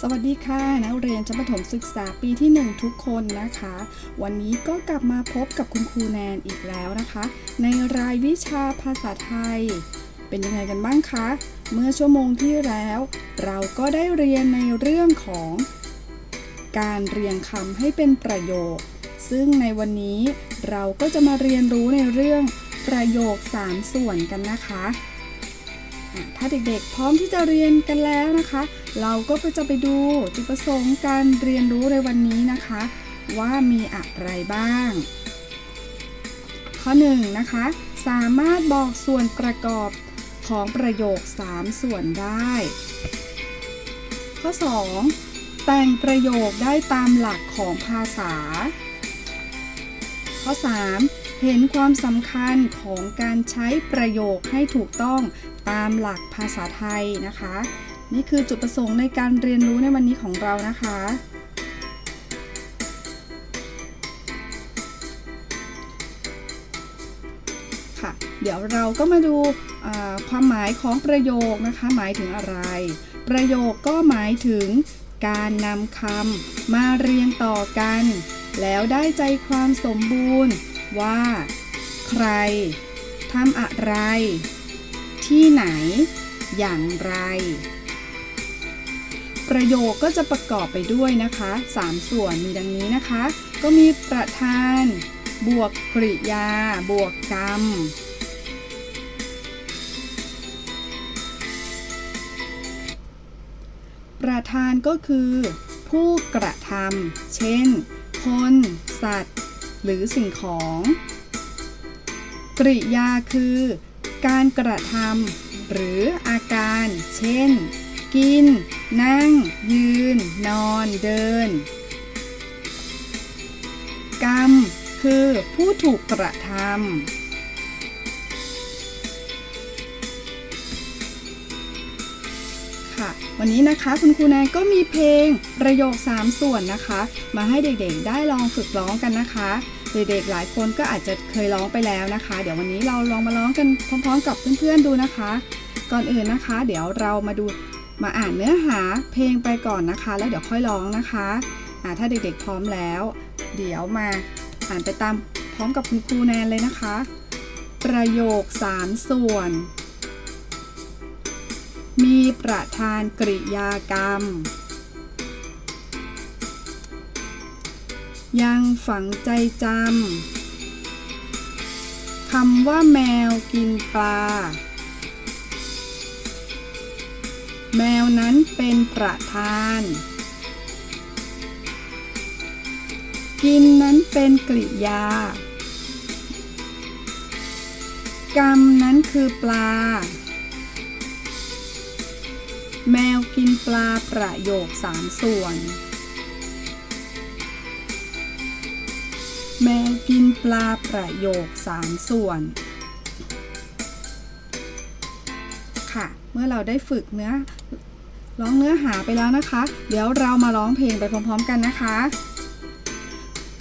สวัสดีค่ะนักเรียนชั้นประถมศึกษาปีที่ 1 ทุกคนนะคะ วันนี้ก็กลับมาพบกับคุณครูแนนอีกแล้วนะคะ ในรายวิชาภาษาไทย เป็นยังไงกันบ้างคะ เมื่อชั่วโมงที่แล้ว เราก็ได้เรียนในเรื่องของ การเรียงคำให้เป็นประโยค ซึ่งในวันนี้เราก็จะมาเรียนรู้ในเรื่องประโยค 3 ส่วนกันนะคะอะ ถ้าเด็กๆ พร้อมที่จะเรียนกันแล้วนะคะ เราก็จะไปดูจุดประสงค์การเรียนรู้ในวันนี้นะคะ ว่ามีอะไรบ้าง ข้อ1นะคะ สามารถบอกส่วนประกอบของประโยค 3 ส่วนได้ ข้อ 2 แต่งประโยคได้ตามหลักของภาษา ข้อ 3 เห็นความสำคัญของการใช้ประโยคให้ถูกต้อง ตามหลักภาษาไทยนะคะ นี่คือจุดประสงค์ในการเรียนรู้ในวันนี้ของเรานะคะ ค่ะ เดี๋ยวเราก็มาดูความหมายของประโยคนะคะ หมายถึงอะไร ประโยคก็หมายถึงการนำคำมาเรียงต่อกัน แล้วได้ใจความสมบูรณ์ว่า ใครทำอะไร ที่ไหน อย่างไร ประโยคก็จะประกอบไปด้วยนะคะ 3 ส่วนมีดังนี้นะคะ ก็มีประธาน บวกกริยา บวกกรรมประธานก็คือ ผู้กระทำเช่น คน สัตว์ หรือสิ่งของ กริยาคือ การกระทำหรืออาการ เช่น กิน นั่ง ยืน นอน เดิน กรรม คือผู้ถูกกระทำค่ะ วันนี้นะคะคุณครูแนนก็มีเพลงประโยค 3 ส่วนนะคะ มาให้เด็กๆได้ลองฝึกร้องกันนะคะ เด็กๆหลายคนก็อาจจะเคยร้องไปแล้วนะคะ เดี๋ยววันนี้เราลองมาร้องกันพร้อมๆ กับเพื่อนๆดูนะคะ ก่อนอื่นนะคะ เดี๋ยวเรามาดูมาอ่านเนื้อหาเพลงไปก่อนนะคะ แล้วเดี๋ยวค่อยร้องนะคะอ่าถ้าเด็กๆพร้อมแล้ว เดี๋ยวมาอ่านไปตามพร้อมกับคุณครูแนนเลยนะคะ ประโยค 3 ส่วน มีประธานกริยากรรม ยังฝังใจจำคำว่าแมวกินปลา แมวนั้นเป็นประธาน กินนั้นเป็นกริยา กรรมนั้นคือปลา แมวกินปลาประโยคสามส่วน แมวกินปลาประโยคสามส่วน ค่ะ เมื่อเราได้ฝึกเนื้อร้องเนื้อหาไปแล้วนะคะ เดี๋ยวเรามาร้องเพลงไปพร้อมๆกันนะคะ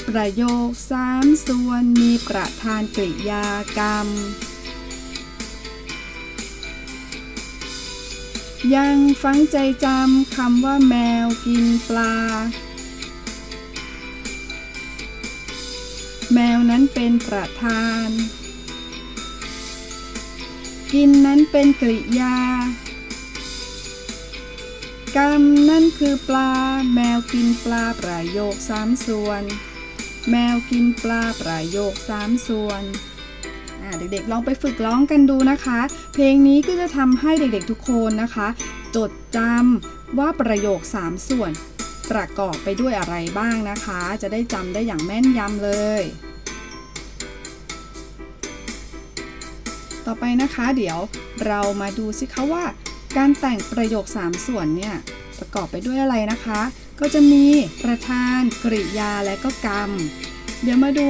ประโยคสามส่วนมีประธานกริยากรรม ยังฟังใจจำคำว่าแมวกินปลา แมวนั้นเป็นประธาน กินนั้นเป็นกริยา กรรมนั่นคือปลา แมวกินปลาประโยคสามส่วน แมวกินปลาประโยคสามส่วนอ่าเด็กๆ ลองไปฝึกร้องกันดูนะคะ เพลงนี้ก็จะทำให้เด็กๆ ทุกคนนะคะ จดจำว่าประโยค 3 ส่วน ประกอบไปด้วยอะไรบ้างนะคะ จะได้จำได้อย่างแม่นยำเลย ต่อไปนะคะเดี๋ยวเรามาดูสิคะว่า การแต่งประโยค 3 ส่วนเนี่ยประกอบไปด้วยอะไรนะคะ ก็จะมีประธาน กริยาและก็กรรม เดี๋ยวมาดู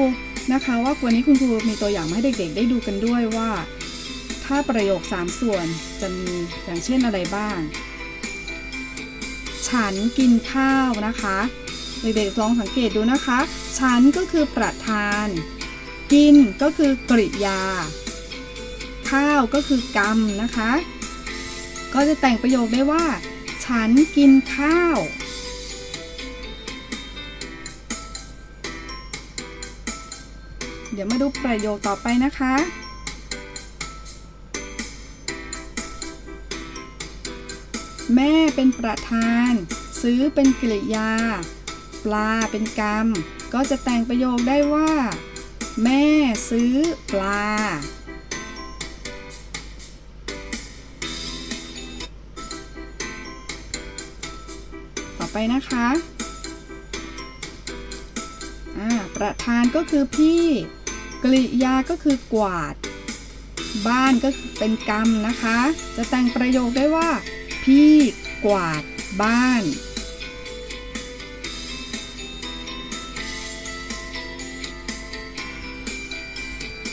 นะคะว่าวันนี้คุณครูมีตัวอย่างมาให้เด็กๆ ได้ดูกันด้วยว่า ถ้าประโยค 3 ส่วนจะมีอย่างเช่นอะไรบ้าง ฉันกินข้าวนะคะ เด็กๆลองสังเกตดูนะคะ ฉันก็คือประธาน กินก็คือกริยา ข้าวก็คือกรรมนะคะ ก็จะแต่งประโยคได้ว่าฉฉันกินข้าวเดี๋ยวมาดูประโยคต่อไปนะคะ แม่เป็นประธาน ซื้อเป็นกริยา ปลาเป็นกรรม ก็จะแต่งประโยคได้ว่า แม่ซื้อปลา ต่อไปนะคะประธานก็คือพี่ กริยาก็คือกวาด บ้านก็เป็นกรรมนะคะ จะแต่งประโยคได้ว่า กวาดบ้าน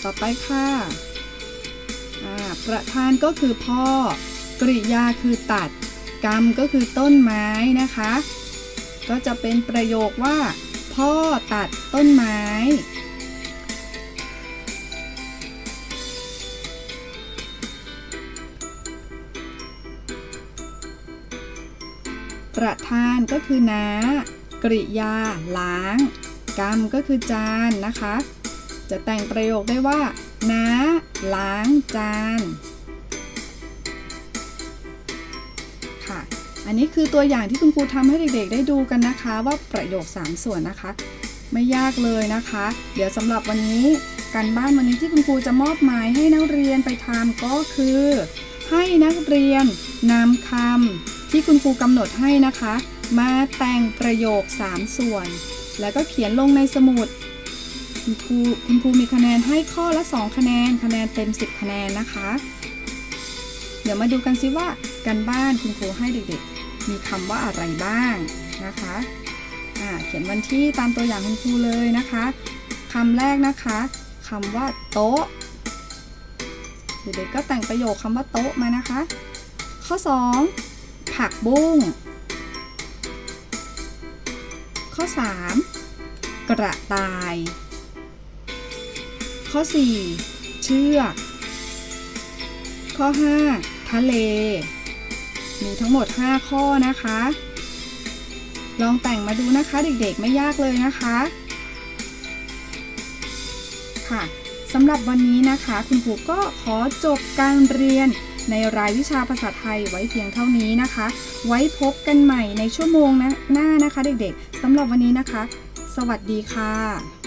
ต่อไปค่ะประธานก็คือพ่อ กริยาคือตัด กรรมก็คือต้นไม้นะคะ ก็จะเป็นประโยคว่า พ่อตัดต้นไม้ ประธานก็คือน้ากริยา ล้าง กรรมก็คือจานนะคะ จะแต่งประโยคได้ว่าน้าล้างจานค่ะอันนี้คือตัวอย่างที่คุณครูทำให้เด็กๆ ได้ดูกันนะคะ ว่าประโยค 3 ส่วนนะคะ ไม่ยากเลยนะคะ เดี๋ยวสำหรับวันนี้การบ้านวันนี้ที่คุณครูจะมอบหมายให้นักเรียนไปทำก็คือ ให้นักเรียนนำคำ คุณครูกำหนดให้นะคะ มาแต่งประโยค 3 ส่วน แล้วก็เขียนลงในสมุด คุณครูคุณครูมีคะแนนให้ข้อละ 2 คะแนน คะแนนเต็ม 10 คะแนนนะคะ เดี๋ยวมาดูกันซิว่าการบ้านคุณครูให้เด็กๆ มีคำว่าอะไรบ้างนะคะอ่าเขียนวันที่ตามตัวอย่างคุณครูเลยนะคะคำแรกนะคะคำว่าโต๊ะเด็กๆก็แต่งประโยคคำว่าโต๊ะมานะคะ ข้อ 2 ผักบุ้ง ข้อ 3 กระต่าย ข้อ 4 เชือก ข้อ 5 ทะเล มีทั้งหมด 5 ข้อนะคะ ลองแต่งมาดูนะคะเด็กๆไม่ยากเลยนะคะค่ะสำหรับวันนี้นะคะ คุณครูก็ขอจบการเรียน ในรายวิชาภาษาไทยไว้เพียงเท่านี้นะคะ ไว้พบกันใหม่ในชั่วโมงหน้านะคะเด็กๆสำหรับวันนี้นะคะ สวัสดีค่ะ